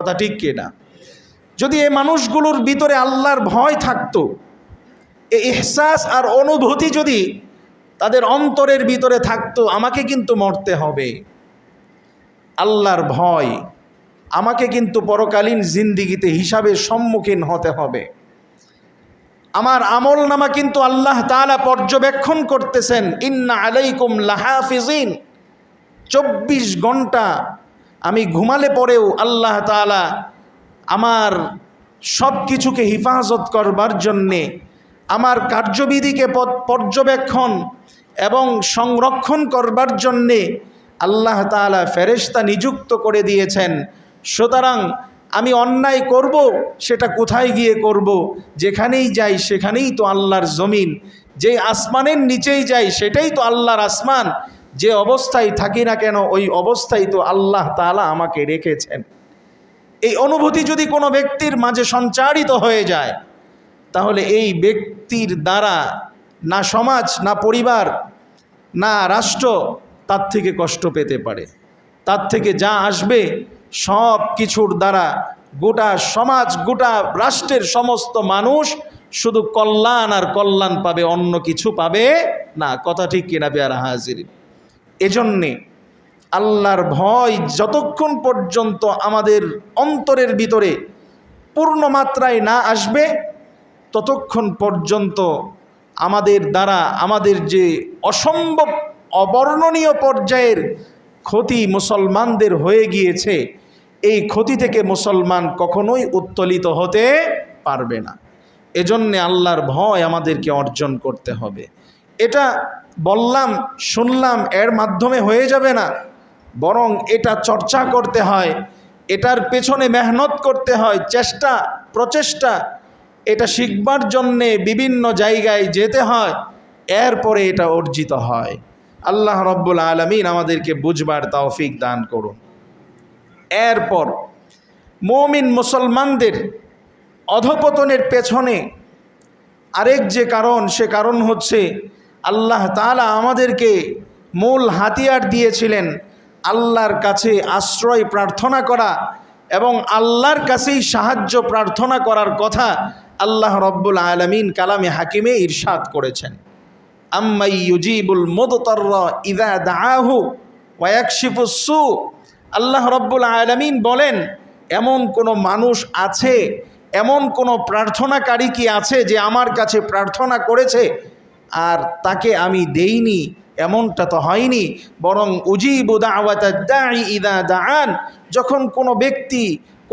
কথা ঠিক কিনা যদি এই মানুষগুলোর ভিতরে আল্লাহর ভয় থাকতো, এই ইহসাস আর অনুভূতি যদি তাদের অন্তরের ভিতরে থাকতো, আমাকে কিন্তু মরতে হবে। আল্লাহর ভয় আমাকে কিন্তু পরকালীন জিন্দিগিতে হিসাবে সম্মুখীন হতে হবে। আমার আমল নামা কিন্তু আল্লাহ তাআলা পর্যবেক্ষণ করতেছেন, ইন্না আলাইকুম লাহাফিজিন। চব্বিশ ঘণ্টা আমি ঘুমালে পরেও আল্লাহ তাআলা আমার সব কিছুকে হিফাজত করবার জন্যে আমার কার্যবিধিকে পর্যবেক্ষণ এবং সংরক্ষণ করবার জন্যে আল্লাহ তাআলা ফেরেশতা নিযুক্ত করে দিয়েছেন। সুতরাং আমি অন্যায় করব, সেটা কোথায় গিয়ে করব? যেখানেই যাই, সেখানেই তো আল্লাহর জমিন। যে আসমানের নিচেই যাই, সেটাই তো আল্লাহর আসমান। যে অবস্থায় থাকি না কেন, ওই অবস্থায় তো আল্লাহ তাআলা আমাকে রেখেছেন। এই অনুভূতি যদি কোনো ব্যক্তির মাঝে সঞ্চারিত হয়ে যায়, তাহলে এই ব্যক্তির দ্বারা না সমাজ, না পরিবার, না রাষ্ট্র তার থেকে কষ্ট পেতে পারে। তার থেকে যা আসবে, সব কিছুর দ্বারা গোটা সমাজ, গোটা রাষ্ট্রের সমস্ত মানুষ শুধু কল্যাণ আর কল্যাণ পাবে, অন্য কিছু পাবে না। কথা ঠিক কিনা পেয়ারা হাজির এজন্যে আল্লাহর ভয় যতক্ষণ পর্যন্ত আমাদের অন্তরের ভিতরে পূর্ণ মাত্রায় না আসবে, ততক্ষণ পর্যন্ত আমাদের দ্বারা আমাদের যে অসম্ভব অবর্ণনীয় পর্যায়ের ক্ষতি মুসলমানদের হয়ে গিয়েছে, এই ক্ষতি থেকে মুসলমান কখনোই উত্তোলিত হতে পারবে না। এজন্যে আল্লাহর ভয় আমাদেরকে অর্জন করতে হবে। এটা বললাম, শুনলাম, এর মাধ্যমে হয়ে যাবে না। বরং এটা চর্চা করতে হয়, এটার পেছনে মেহনত করতে হয়, চেষ্টা, প্রচেষ্টা। এটা শিখবার জন্যে বিভিন্ন জায়গায় যেতে হয়, এরপরে এটা অর্জিত হয়। আল্লাহ রব্বুল আলমিন আমাদেরকে বুঝবার তৌফিক দান করুন। এরপর, মমিন মুসলমানদের অধপতনের পেছনে আরেক যে কারণ, সে কারণ হচ্ছে আল্লাহ তালা আমাদেরকে মূল হাতিয়ার দিয়েছিলেন আল্লাহর কাছে আশ্রয় প্রার্থনা করা এবং আল্লাহর কাছেই সাহায্য প্রার্থনা করার কথা আল্লাহ রব্বুল আলমিন কালামে হাকিমে ইরশাদ করেছেন। আম্মাই ইউজিবুল মুদতর ইদা দাহু ওয়াকশিফুসু আল্লাহ রব্বুল আলমিন বলেন, এমন কোনো মানুষ আছে, এমন কোনো প্রার্থনাকারী কি আছে যে আমার কাছে প্রার্থনা করেছে আর তাকে আমি দেইনি, এমনটা তো হয়নি। বরং উজিবুদা দাওয়াত ইদা দাআন, যখন কোনো ব্যক্তি